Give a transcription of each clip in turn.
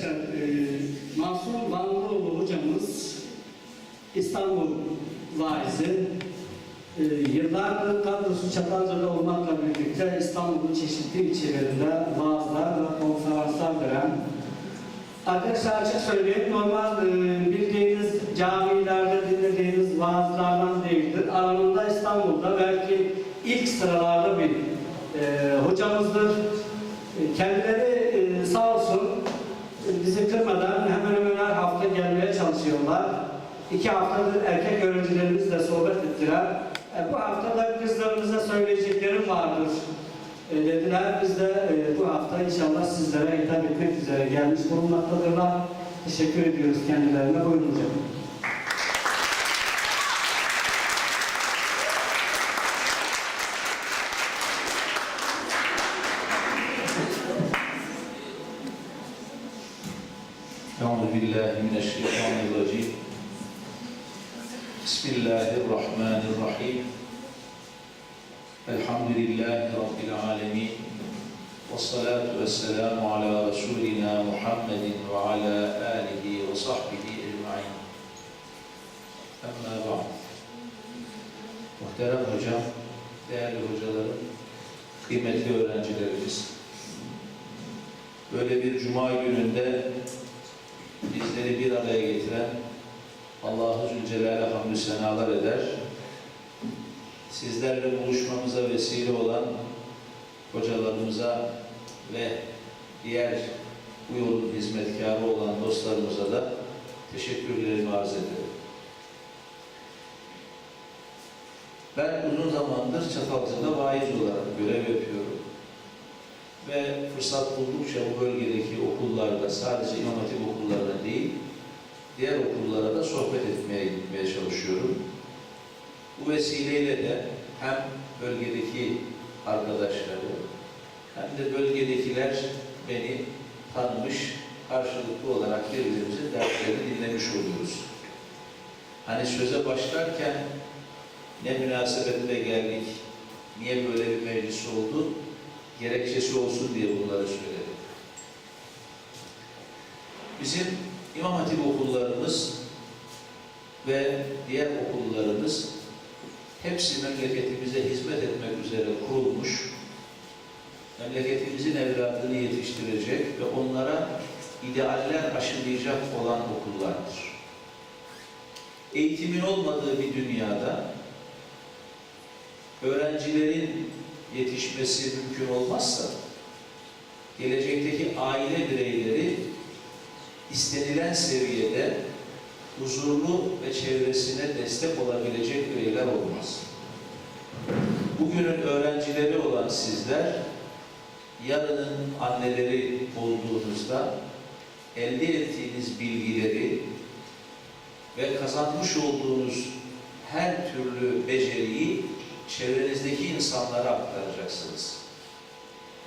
Arkadaşlar, e, Mansur Vanlıoğlu hocamız İstanbul vaizi. E, yıllardır kadrosu Çatalca'da olmakla birlikte İstanbul'un çeşitli ilçelerinde vaazlar ve konferanslar veren Arkadaşlar açık söyleyeyim, normal e, bildiğiniz camilerde dinlediğiniz vaazlardan değildir. Aranında İstanbul'da belki ilk sıralarda bir e, hocamızdır. E, kendileri bizi kırmadan hemen hemen her hafta gelmeye çalışıyorlar. İki haftadır erkek öğrencilerimizle sohbet ettiler. E, bu hafta da kızlarımıza söyleyeceklerim vardır e, dediler. Biz de e, bu hafta inşallah sizlere hitap etmek üzere gelmiş bulunmaktadırlar. Teşekkür ediyoruz kendilerine. Buyurun hocam. والسلام على رسولنا محمد وعلى آله وصحبه أجمعين أما بعد Muhterem hocam, değerli hocalarım, kıymetli öğrencilerimiz, böyle bir cuma gününde bizleri bir araya getiren Allahu Zülcelal'e hamdü senalar eder. Sizlerle buluşmamıza vesile olan hocalarımıza ve diğer bu yolun hizmetkarı olan dostlarımıza da teşekkürlerimi arz ederim. Ben uzun zamandır Çatalca'da vaiz olarak görev yapıyorum ve fırsat buldukça bu bölgedeki okullarda sadece İmam Hatip okullarına değil, diğer okullara da sohbet etmeye gitmeye çalışıyorum. Bu vesileyle de hem bölgedeki arkadaşları hem de bölgedekiler beni tanımış, karşılıklı olarak birbirimizin dertlerini dinlemiş oluyoruz. Hani söze başlarken ne münasebetle geldik, niye böyle bir meclis oldu, gerekçesi olsun diye bunları söyledim. Bizim İmam Hatip okullarımız ve diğer okullarımız hepsi memleketimize hizmet etmek üzere kurulmuş, memleketimizin evladını yetiştirecek ve onlara idealler aşılayacak olan okullardır. Eğitimin olmadığı bir dünyada öğrencilerin yetişmesi mümkün olmazsa gelecekteki aile bireyleri istenilen seviyede huzurlu ve çevresine destek olabilecek bireyler olmaz. Bugünün öğrencileri olan sizler yarının anneleri olduğunuzda elde ettiğiniz bilgileri ve kazanmış olduğunuz her türlü beceriyi çevrenizdeki insanlara aktaracaksınız.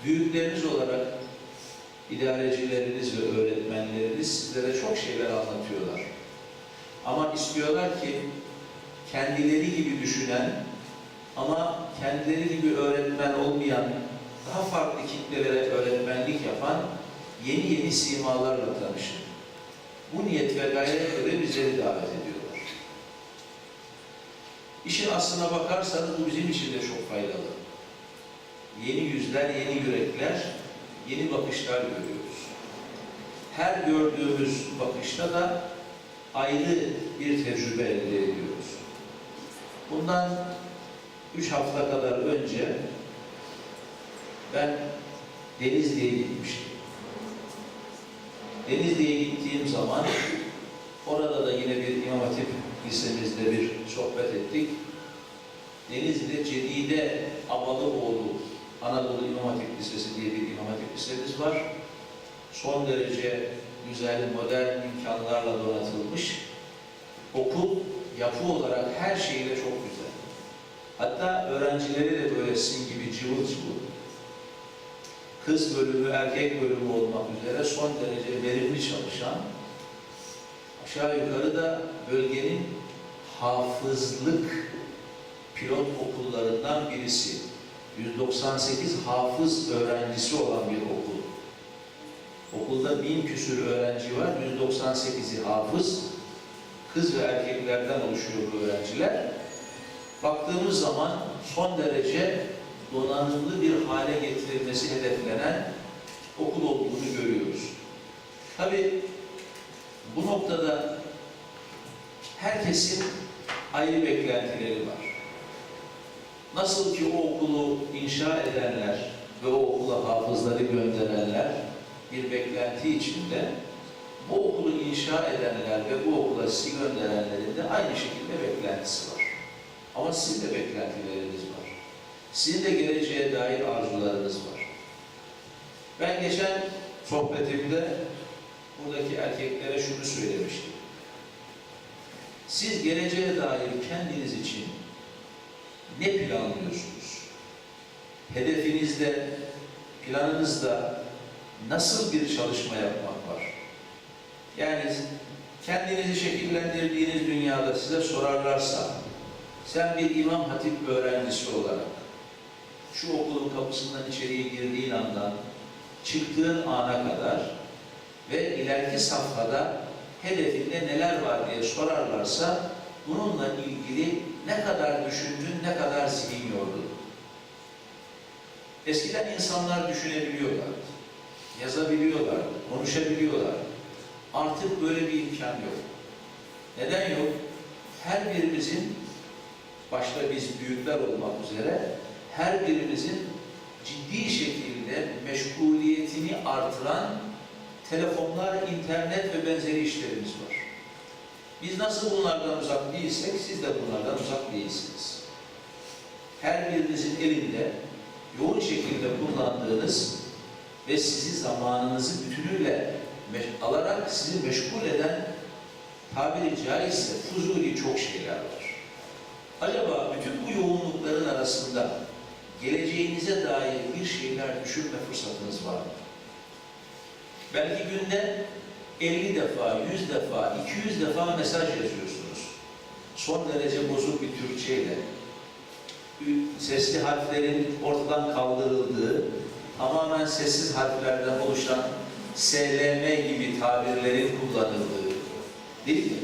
Büyükleriniz olarak idarecileriniz ve öğretmenleriniz sizlere çok şeyler anlatıyorlar. Ama istiyorlar ki kendileri gibi düşünen ama kendileri gibi öğretmen olmayan, daha farklı kitlelere öğretmenlik yapan yeni yeni simalarla tanışın. Bu niyet ve gayretle bizleri davet ediyorlar. İşin aslına bakarsanız bu bizim için de çok faydalı. Yeni yüzler, yeni yürekler, yeni bakışlar görüyoruz. Her gördüğümüz bakışta da ayrı bir tecrübe elde ediyoruz. Bundan üç hafta kadar önce ben Denizli'ye gitmiştim. Denizli'ye gittiğim zaman orada da yine bir İmam Hatip lisemizde bir sohbet ettik. Denizli'de Cedide Abalıoğlu Anadolu İmam Hatip Lisesi diye bir İmam Hatip Lisemiz var. Son derece güzel, modern imkanlarla donatılmış. Okul yapı olarak her şeyle çok güzel. Hatta öğrencileri de böyle sizin gibi cıvıl cıvıl. Kız bölümü, erkek bölümü olmak üzere son derece verimli çalışan, aşağı yukarı da bölgenin hafızlık pilot okullarından birisi. 198 hafız öğrencisi olan bir okul. Okulda bin küsür öğrenci var, 198'i hafız. Kız ve erkeklerden oluşuyor bu öğrenciler. Baktığımız zaman son derece donanımlı bir hale getirilmesi hedeflenen okul olduğunu görüyoruz. Tabii bu noktada herkesin ayrı beklentileri var. Nasıl ki o okulu inşa edenler ve o okula hafızları gönderenler bir beklenti içinde bu okulu inşa edenler ve bu okula sizi gönderenlerin de aynı şekilde beklentisi var. Ama sizin de beklentileriniz var. Sizin de geleceğe dair arzularınız var. Ben geçen sohbetimde buradaki erkeklere şunu söylemiştim. Siz geleceğe dair kendiniz için ne planlıyorsunuz? Hedefinizde, planınızda nasıl bir çalışma yapmak var? Yani kendinizi şekillendirdiğiniz dünyada size sorarlarsa, sen bir imam hatip öğrencisi olarak şu okulun kapısından içeriye girdiğin andan çıktığın ana kadar ve ileriki safhada hedefinde neler var diye sorarlarsa bununla ilgili ne kadar düşündün, ne kadar zihin yordun. Eskiden insanlar düşünebiliyorlardı, yazabiliyorlardı, konuşabiliyorlardı. Artık böyle bir imkan yok. Neden yok? Her birimizin, başta biz büyükler olmak üzere, her birimizin ciddi şekilde meşguliyetini artıran telefonlar, internet ve benzeri işlerimiz var. Biz nasıl bunlardan uzak değilsek, siz de bunlardan uzak değilsiniz. Her birinizin elinde yoğun şekilde kullandığınız ve sizi zamanınızı bütünüyle alarak sizi meşgul eden tabiri caizse fuzuli çok şeyler var. Acaba bütün bu yoğunlukların arasında geleceğinize dair bir şeyler düşünme fırsatınız var? Belki günde 50 defa, 100 defa, 200 defa mesaj yazıyorsunuz. Son derece bozuk bir Türkçeyle. Sesli harflerin ortadan kaldırıldığı, tamamen sessiz harflerden oluşan SLM gibi tabirlerin kullanıldığı, değil mi?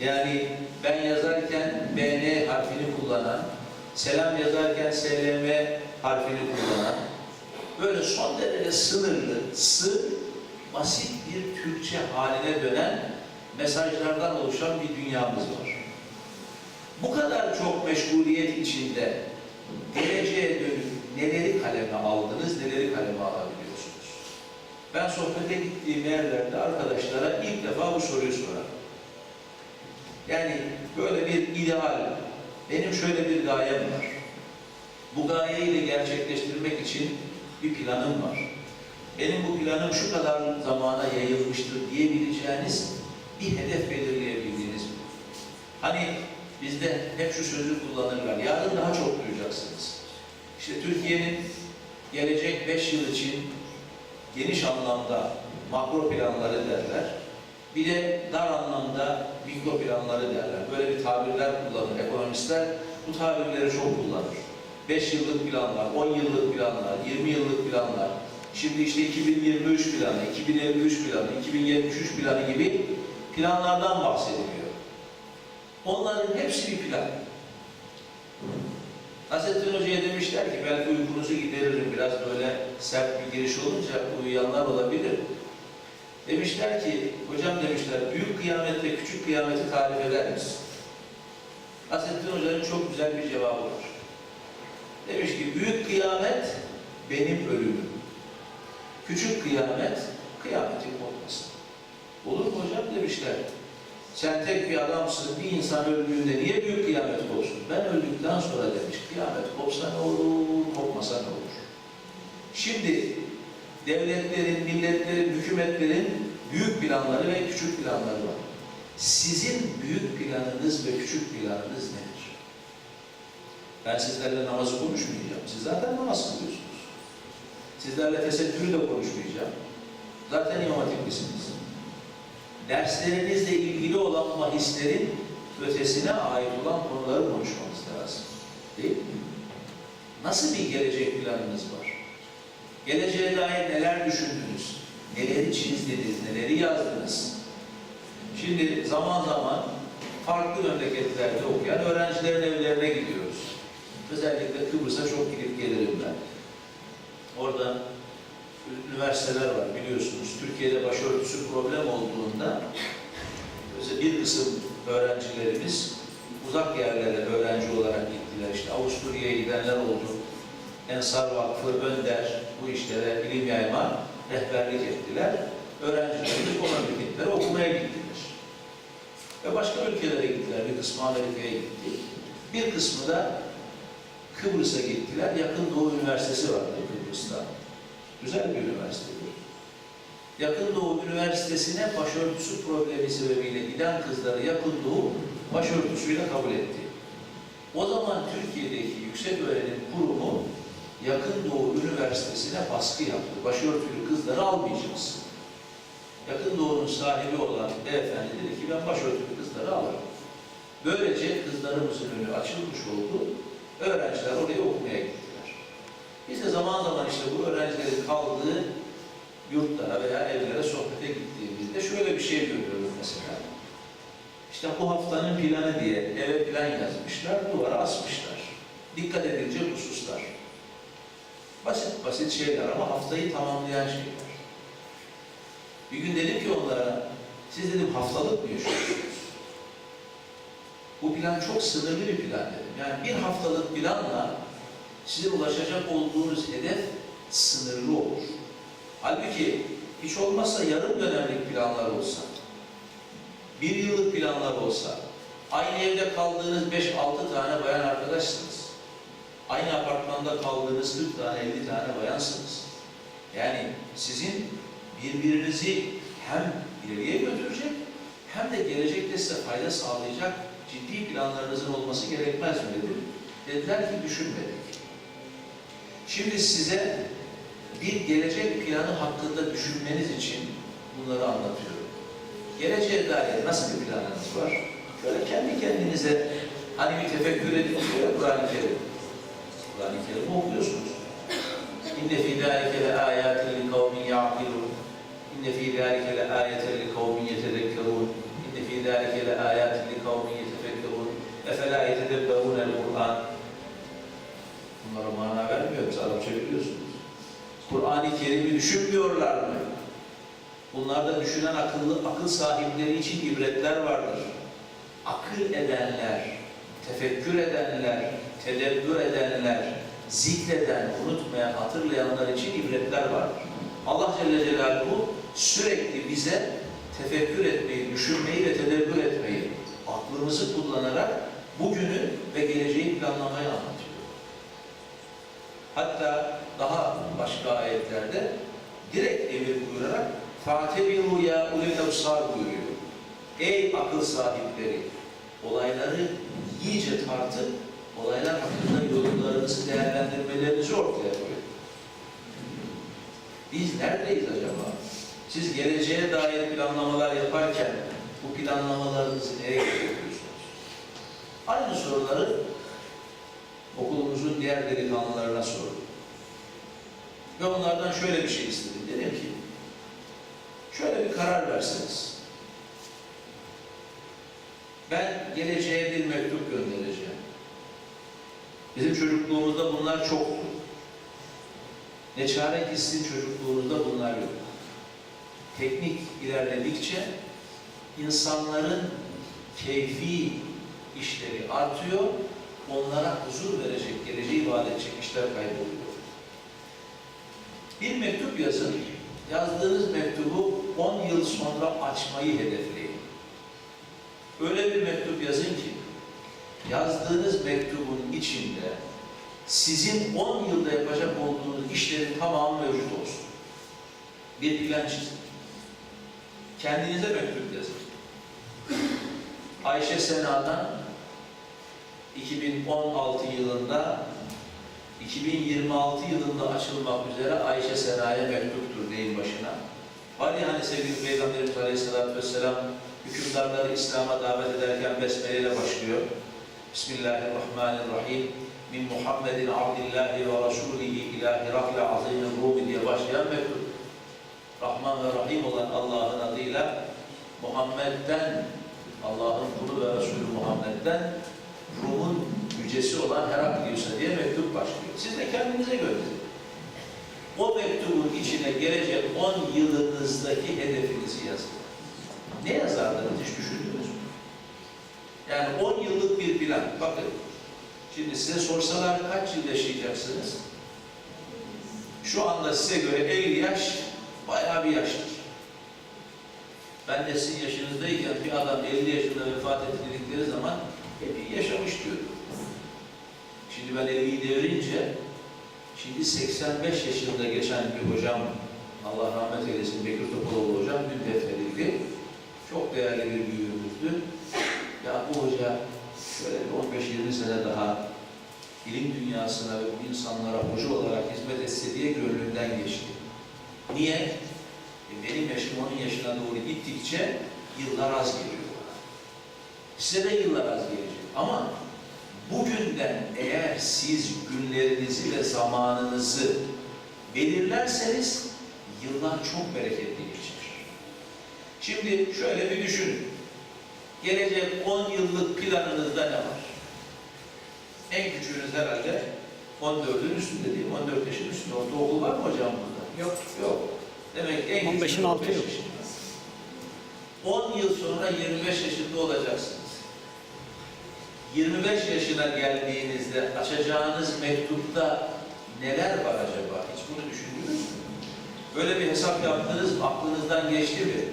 Yani ben yazarken BN harfini kullanan, selam yazarken SLM harfini kullanan, böyle son derece sınırlı, sığ, basit bir Türkçe haline dönen mesajlardan oluşan bir dünyamız var. Bu kadar çok meşguliyet içinde geleceğe dönük neleri kaleme aldınız, neleri kaleme alabiliyorsunuz? Ben sohbete gittiğim yerlerde arkadaşlara ilk defa bu soruyu sorarım. Yani böyle bir ideal, benim şöyle bir gayem var. Bu gayeyi de gerçekleştirmek için bir planım var. Benim bu planım şu kadar zamana yayılmıştır diyebileceğiniz bir hedef belirleyebildiğiniz mi? Hani bizde hep şu sözü kullanırlar, yarın daha çok duyacaksınız. İşte Türkiye'nin gelecek beş yıl için geniş anlamda makro planları derler. Bir de dar anlamda mikro planları derler. Böyle bir tabirler kullanır ekonomistler. Bu tabirleri çok kullanır. 5 yıllık planlar, 10 yıllık planlar, 20 yıllık planlar. Şimdi işte 2023 planı, 2053 planı, 2073 planı gibi planlardan bahsediliyor. Onların hepsi bir plan. Nasrettin Hoca'ya demişler ki belki uykunuzu gideririm biraz böyle sert bir giriş olunca uyuyanlar olabilir. Demişler ki, hocam demişler, büyük kıyamet ve küçük kıyameti tarif eder misin? Nasrettin Hoca'nın çok güzel bir cevabı var. Demiş ki, büyük kıyamet benim ölümüm. Küçük kıyamet, kıyametin kopması. Olur mu hocam demişler. Sen tek bir adamsın, bir insan öldüğünde niye büyük kıyamet kopsun? Ben öldükten sonra demiş, kıyamet kopsa ne olur, kopmasa ne olur? Şimdi devletlerin, milletlerin, hükümetlerin büyük planları ve küçük planları var. Sizin büyük planınız ve küçük planınız nedir? Ben sizlerle namazı konuşmayacağım. Siz zaten namaz kılıyorsunuz. Sizlerle tesettürü de konuşmayacağım. Zaten imam hatiplisiniz. Derslerinizle ilgili olan bahislerin ötesine ait olan konuları konuşmamız lazım. Değil mi? Nasıl bir gelecek planınız var? Geleceğe dair neler düşündünüz? neleri çizdiniz, neleri yazdınız. Şimdi zaman zaman farklı memleketlerde okuyan öğrencilerin evlerine gidiyoruz. Özellikle Kıbrıs'a çok gidip gelirim ben. Orada üniversiteler var biliyorsunuz. Türkiye'de başörtüsü problem olduğunda bir kısım öğrencilerimiz uzak yerlere öğrenci olarak gittiler. İşte Avusturya'ya gidenler oldu. Ensar Vakfı, Önder bu işlere ilim yayma rehberlik ettiler. Öğrencilerimiz o memleketlere okumaya gittiler. Ve başka ülkelere gittiler. Bir kısmı Amerika'ya gitti. Bir kısmı da Kıbrıs'a gittiler. Yakın Doğu Üniversitesi vardı Kıbrıs'ta. Güzel bir üniversitedir. Yakın Doğu Üniversitesi'ne başörtüsü problemi sebebiyle giden kızları Yakın Doğu başörtüsüyle kabul etti. O zaman Türkiye'deki yüksek öğrenim kurumu Yakın Doğu Üniversitesi'ne baskı yaptı. Başörtülü kızları almayacağız. Yakın Doğu'nun sahibi olan beyefendi dedi ki ben başörtülü kızları alırım. Böylece kızlarımızın önü açılmış oldu. Öğrenciler oraya okumaya gittiler. Biz de zaman zaman işte bu öğrencilerin kaldığı yurtlara veya evlere sohbete gittiğimizde şöyle bir şey görüyoruz mesela. İşte bu haftanın planı diye eve plan yazmışlar, duvara asmışlar. Dikkat edilecek hususlar. Basit basit şeyler ama haftayı tamamlayan şeyler. Bir gün dedim ki onlara, siz dedim haftalık mı yaşıyorsunuz? Bu plan çok sınırlı bir plan dedim. Yani bir haftalık planla sizin ulaşacak olduğunuz hedef sınırlı olur. Halbuki hiç olmazsa yarım dönemlik planlar olsa, bir yıllık planlar olsa, aynı evde kaldığınız 5-6 tane bayan arkadaşsınız. Aynı apartmanda kaldığınız 40 tane 50 tane bayansınız. Yani sizin birbirinizi hem ileriye götürecek hem de gelecekte size fayda sağlayacak ciddi planlarınızın olması gerekmez mi dedim. Dediler ki düşünmedik. Şimdi size bir gelecek planı hakkında düşünmeniz için bunları anlatıyorum. Geleceğe dair nasıl bir planınız var? Şöyle kendi kendinize hani bir tefekkür edin diyor Kur'an-ı Kerim. Kur'an-ı Kerim'i okuyorsunuz. İnne fî zâlike le âyâtin li kavmin ya'kilûn. İnne fî zâlike le âyeten li kavmin yetedekkerûn. İnne fî zâlike le âyâtin li kavmin yetefekkerûn. Efelâ yetedebberûnel Kur'an. Bunlara mana vermiyoruz, Arapça biliyorsunuz. Kur'an-ı Kerim'i düşünmüyorlar mı? Bunlarda düşünen akıllı, akıl sahipleri için ibretler vardır. Akıl edenler, tefekkür edenler, tedebbür edenler, zikreden, unutmayan, hatırlayanlar için ibretler vardır. Allah Celle Celaluhu sürekli bize tefekkür etmeyi, düşünmeyi ve tedebbür etmeyi, aklımızı kullanarak bugünü ve geleceği planlamayı anlatıyor. Hatta daha başka ayetlerde direkt emir buyurarak فَاَتَبِرُوا يَا اُلِلْ اَبْصَارِ buyuruyor. Ey akıl sahipleri! Olayları iyice tartıp olaylar hakkında yorumlarınızı, değerlendirmelerinizi ortaya koyun. Biz neredeyiz acaba? Siz geleceğe dair planlamalar yaparken bu planlamalarınızı nereye götürüyorsunuz? Aynı soruları okulumuzun diğer delikanlılarına sordum. Ve onlardan şöyle bir şey istedim. Dedim ki, şöyle bir karar verseniz. Ben geleceğe bir mektup göndereceğim. Bizim çocukluğumuzda bunlar çoktu. Ne çare ki sizin çocukluğunuzda bunlar yok. Teknik ilerledikçe insanların keyfi işleri artıyor, onlara huzur verecek, geleceği vaat edecek işler kayboluyor. Bir mektup yazın, yazdığınız mektubu 10 yıl sonra açmayı hedefleyin. Öyle bir mektup yazın ki, yazdığınız mektubun içinde sizin 10 yılda yapacak olduğunuz işlerin tamamı mevcut olsun. Bir plan çizin. Kendinize mektup yazın. Ayşe Sena'dan 2016 yılında 2026 yılında açılmak üzere Ayşe Sena'ya mektuptur deyin başına. Var ya hani sevgili Peygamberimiz Aleyhisselatü Vesselam hükümdarları İslam'a davet ederken Besmele ile başlıyor. Bismillahirrahmanirrahim. Min Muhammedin abdillahi ve rasulihi ila Hirakle azimil Rumi diye başlayan mektup. Rahman ve Rahim olan Allah'ın adıyla Muhammed'den, Allah'ın kulu ve Resulü Muhammed'den Rum'un yücesi olan Heraklius'a diye mektup başlıyor. Siz de kendinize gönderin. O mektubun içine gelecek 10 yılınızdaki hedefinizi yazın. Ne yazardınız hiç düşündünüz? Yani 10 yıllık bir plan. Bakın, şimdi size sorsalar kaç yıl yaşayacaksınız? Şu anda size göre 50 yaş bayağı bir yaştır. Ben de sizin yaşınızdayken bir adam 50 yaşında vefat etti dedikleri zaman epey yaşamış diyordum. Şimdi ben 50'yi devirince şimdi 85 yaşında geçen bir hocam Allah rahmet eylesin Bekir Topaloğlu hocam dün defnedildi. Çok değerli bir büyüğümüzdü. Bu hoca şöyle bir 15-20 sene daha ilim dünyasına ve bu insanlara hoca olarak hizmet etse diye gönlümden geçti. Niye? E benim yaşım onun yaşına doğru gittikçe yıllar az geliyor bana. Size de yıllar az gelecek. Ama bugünden eğer siz günlerinizi ve zamanınızı belirlerseniz yıllar çok bereketli geçer. Şimdi şöyle bir düşünün. Gelecek 10 yıllık planınızda ne var? En küçüğünüz herhalde 14'ün üstünde değil mi? 14 yaşın üstünde. Ortaokul var mı hocam burada? Yok. Yok. Demek en 15'in küçüğü altı 15 yok. yaşında. 10 yıl sonra 25 yaşında olacaksınız. 25 yaşına geldiğinizde açacağınız mektupta neler var acaba? Hiç bunu düşündünüz mü? Böyle bir hesap yaptınız mı? Aklınızdan geçti mi?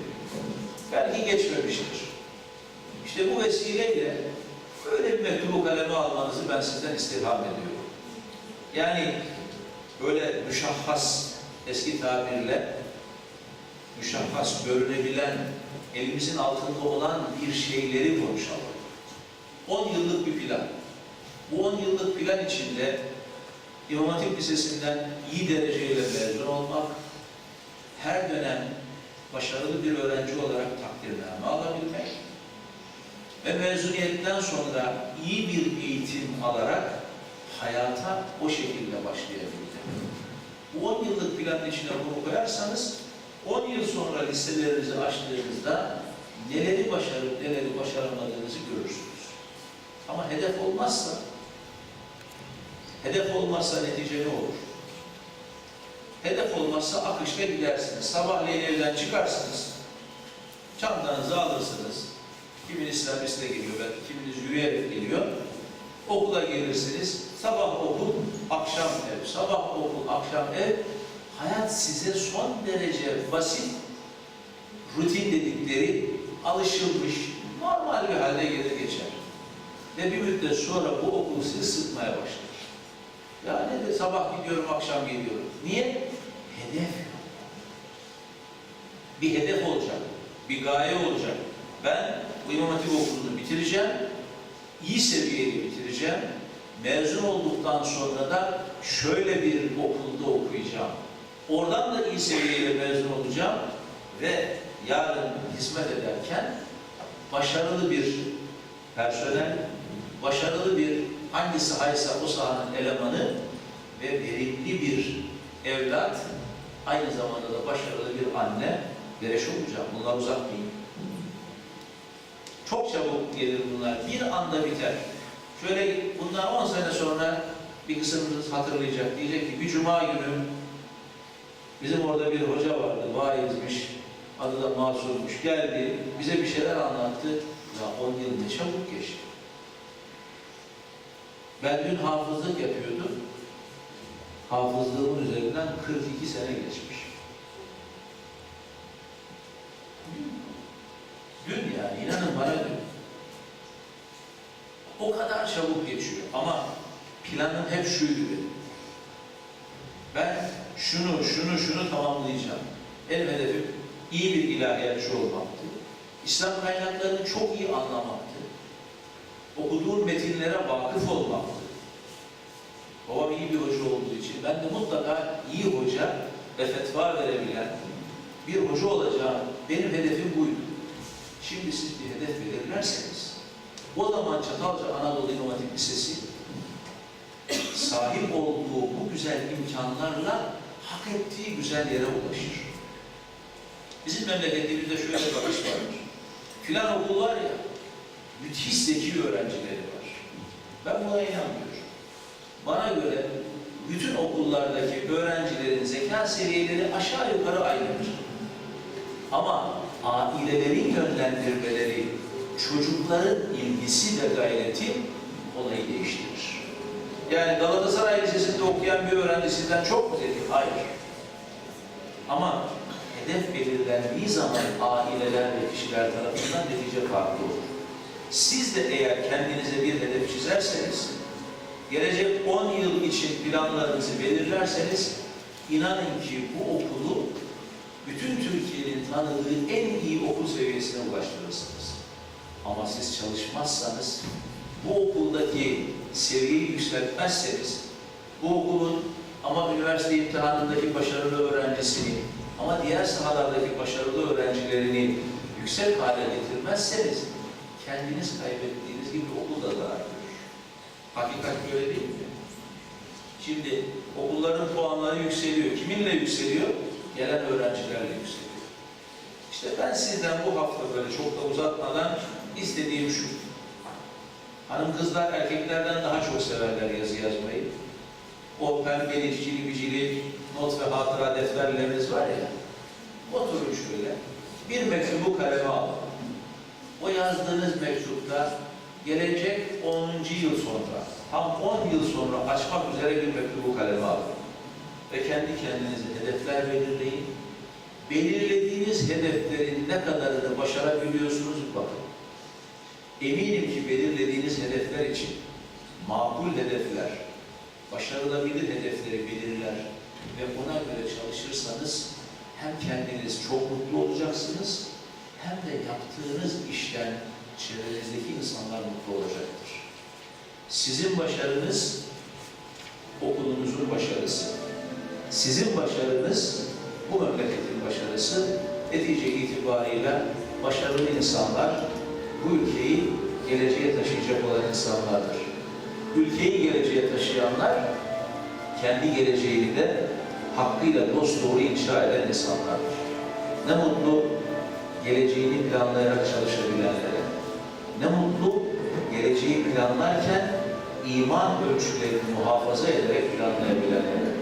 Belki geçmemiştir. İşte bu vesileyle böyle bir mektubu kaleme almanızı ben sizden istirham ediyorum. Yani böyle müşahhas, eski tabirle müşahhas, görünebilen, elimizin altında olan bir şeyleri konuşalım. 10 yıllık bir plan. Bu 10 yıllık plan içinde İmam Hatip Lisesi'nden iyi dereceyle mezun olmak, her dönem başarılı bir öğrenci olarak takdirname alabilmek ve mezuniyetten sonra iyi bir eğitim alarak hayata o şekilde başlayabilmek. Bu 10 yıllık planın içine bunu koyarsanız 10 yıl sonra listelerinizi açtığınızda neleri başarıp neleri başaramadığınızı görürsünüz. Ama hedef olmazsa hedef olmazsa netice ne olur? Hedef olmazsa akışta gidersiniz. Sabahleyin evden çıkarsınız. Çantanızı alırsınız. Kiminiz serviste geliyor, belki kiminiz yürüyerek geliyor. Okula gelirsiniz. Sabah okul, akşam ev. Sabah okul, akşam ev. Hayat size son derece basit, rutin dedikleri alışılmış, normal bir halde gelir geçer. Ve bir müddet sonra bu okul sizi sıkmaya başlar. Ya ne de sabah gidiyorum, akşam geliyorum. Niye? Hedef. Bir hedef olacak, bir gaye olacak. Ben bu İmam Hatip okulunu bitireceğim, iyi seviyeli bitireceğim. Mezun olduktan sonra da şöyle bir okulda okuyacağım. Oradan da iyi seviyeli mezun olacağım ve yarın hizmet ederken başarılı bir personel, başarılı bir hangi sahaysa o sahanın elemanı ve verimli bir evlat, aynı zamanda da başarılı bir anne ve eş olacağım. Bunlar uzak değil. Çok çabuk gelir bunlar. Bir anda biter. Şöyle bundan 10 sene sonra bir kısmınız hatırlayacak. Diyecek ki bir cuma günü bizim orada bir hoca vardı. Vaizmiş. Adı da Masur'muş. Geldi. Bize bir şeyler anlattı. Ya 10 yıl ne çabuk geçti. Ben dün hafızlık yapıyordum. Hafızlığımın üzerinden 42 sene geçmiş. Dün yani inanın bana dün. O kadar çabuk geçiyor ama planım hep şuydu benim. Ben şunu, şunu, şunu tamamlayacağım. Benim hedefim iyi bir ilahiyatçı olmaktı. İslam kaynaklarını çok iyi anlamaktı. Okuduğum metinlere vakıf olmaktı. Babam iyi bir hoca olduğu için ben de mutlaka iyi hoca ve fetva verebilen bir hoca olacağım. Benim hedefim buydu. Şimdi siz bir hedef belirlerseniz o zaman Çatalca Anadolu Hatip Lisesi sahip olduğu bu güzel imkanlarla hak ettiği güzel yere ulaşır. Bizim memleketimizde şöyle bir bakış vardır. Filan okul var ya, müthiş zeki öğrencileri var. Ben buna inanmıyorum. Bana göre bütün okullardaki öğrencilerin zeka seviyeleri aşağı yukarı aynıdır. Ama ailelerin yönlendirmeleri, çocukların ilgisi ve gayreti olayı değiştirir. Yani Galatasaray Lisesi'nde okuyan bir öğrencisinden çok mu zeki? Hayır. Ama hedef belirlendiği zaman aileler ve kişiler tarafından netice farklı olur. Siz de eğer kendinize bir hedef çizerseniz, gelecek 10 yıl için planlarınızı belirlerseniz, inanın ki bu okulu bütün Türkiye'nin tanıdığı en iyi okul seviyesine ulaştırırsınız. Ama siz çalışmazsanız, bu okuldaki seviyeyi yükseltmezseniz, bu okulun ama üniversite imtihanındaki başarılı öğrencisini, ama diğer sahalardaki başarılı öğrencilerini yüksek hale getirmezseniz, kendiniz kaybettiğiniz gibi okul da görür. Hakikat böyle değil mi? Şimdi okulların puanları yükseliyor. Kiminle yükseliyor? Gelen öğrencilerle yükseliyor. İşte ben sizden bu hafta böyle çok da uzatmadan istediğim şu. Hanım kızlar erkeklerden daha çok severler yazı yazmayı. O pembeli, cicili bicili not ve hatıra defterleriniz var ya. Oturun şöyle. Bir mektubu kaleme alın. O yazdığınız mektupta gelecek 10. yıl sonra, tam 10 yıl sonra açmak üzere bir mektubu kaleme alın. Ve kendi kendinize hedefler belirleyin. Belirlediğiniz hedeflerin ne kadarını başarabiliyorsunuz bakın. Eminim ki belirlediğiniz hedefler için makul hedefler, başarılabilir hedefleri belirler ve ona göre çalışırsanız hem kendiniz çok mutlu olacaksınız hem de yaptığınız işten çevrenizdeki insanlar mutlu olacaktır. Sizin başarınız okulunuzun başarısı. Sizin başarınız bu memleketin başarısı. Netice itibariyle başarılı insanlar bu ülkeyi geleceğe taşıyacak olan insanlardır. Ülkeyi geleceğe taşıyanlar kendi geleceğini de hakkıyla dosdoğru inşa eden insanlardır. Ne mutlu geleceğini planlayarak çalışabilenlere. Ne mutlu geleceği planlarken iman ölçülerini muhafaza ederek planlayabilenlere.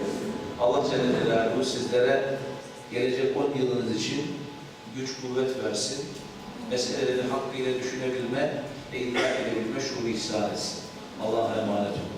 Allah Celle Celaluhu sizlere gelecek 10 yılınız için güç kuvvet versin. Meseleleri hakkıyla düşünebilme ve idrak edebilme şuuru ihsan etsin. Allah'a emanet olun.